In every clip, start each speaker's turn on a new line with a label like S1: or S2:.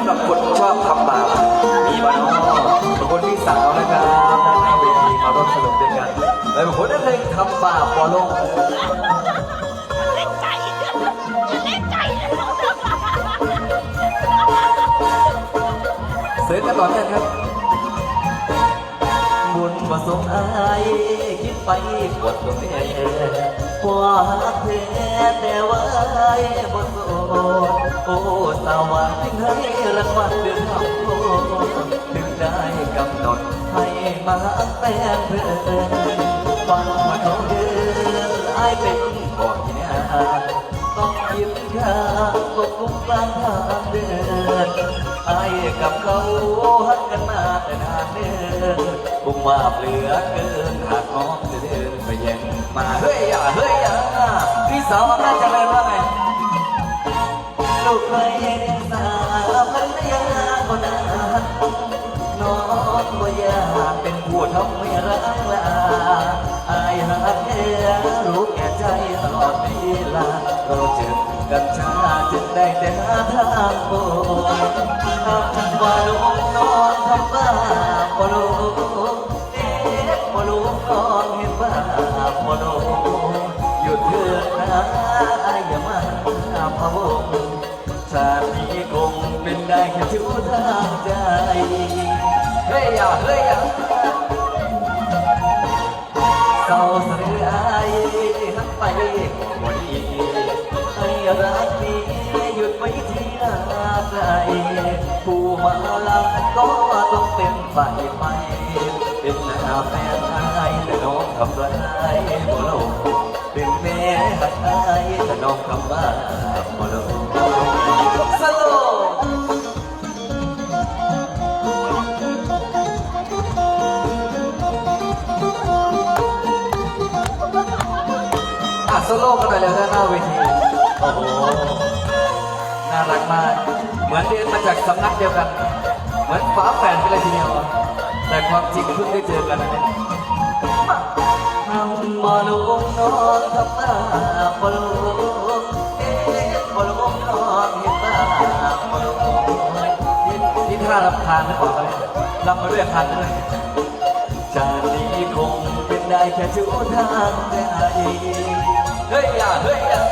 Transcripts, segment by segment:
S1: ำหรับคนชอบทำบาปมีบ้างเนาะบางคนพี่สาวนะครับด้านในเวทีมาร่วมสนุกด้วยกันและบางคนนั่นเองทำบาปพอลง
S2: เล่นใจเล่นใจ
S1: เสร็จกันต่อเนื่องครับบุญประสงค์อายคิดไปปวดตัวแม่กว่าแท้แต่ว่าไอ้บ่ โสดโอ้สาวาจึงให้รางวัลเดือนทำโทษถึงได้กำหนดให้มาแฟนเพื่อนฟังมาเขาเดินอายเป็นบอกที่นี่ต้องยิ้มข้างก็คุ้มกลางทางเดินไอกับเขาหักกันมาแต่นานเดินคงว่าเหลือเกินหากน้องจะเดินไปแย่งมาเฮ้ยอย่าเฮ้ยอย่าพี่สาวอำนาจเจริญว่าไง ลูกเคยเห็นสาวภรรยาคนนั้นน้องบ่อยากเป็นผู้ทำไม่รักลาอายหักแค่รู้แก่ใจตลอดเวลาเราเจอกันชาจึงได้แต่หาทางโอ้ทำว่าลูกนอนทำบ้า ได้แค่ชั่วทางใจ เฮ้ยอย่าเฮ้ยอย่าเศร้าเสียอายหักไปก็บ่ดีให้รักนี้หยุดไว้ที่หน้าไกลผู้มาลังก็ต้องเป็นฝ่ายไปเป็นหน้าแฟนอายแต่น้องทำร้ายบ่ลงเป็นแม่หักอายแต่น้องคำว่าบ่ ซโล่กันหน่อยเร็วด้านหน้าเวทีโอ้โหน่ารักมาก เหมือนเรียนมาจากสำนักเดียวกัน เหมือนฝาแฝดกันเลยทีเดียว แต่ความจริงเพิ่งได้เจอกันนะเนี่ยทำมาลูกนอนทำมาบลูกเอ๊ะบลูกนอนเห็นบ้าบลูกนี่ท่ารับทานหรือเปล่าเลยรับมาด้วยคันด้วยชาตินี้คงเป็นได้แค่ชั่วทางใจ เฮ้ยอย่าเฮ้ยอย่า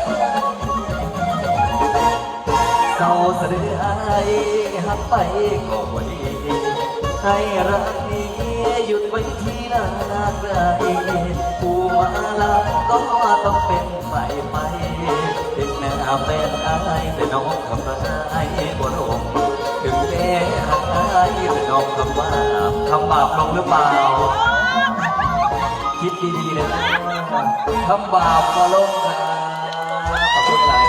S1: เศร้าเสะดือไอ้หักไปก็บ่ดีให้รักนี้หยุดไว้ที่หน้าไกลผู้มาลับก็ต้องเป็นไฟไปเป็นแม่แฟนอายแต่น้องทำร้ายบ่ลงถึงแม่หักอายแต่น้องทำบาปทำบาปลงหรือเปล่า คิดดีๆเลยนะทำบาปมาลงนะขอบคุณหลาย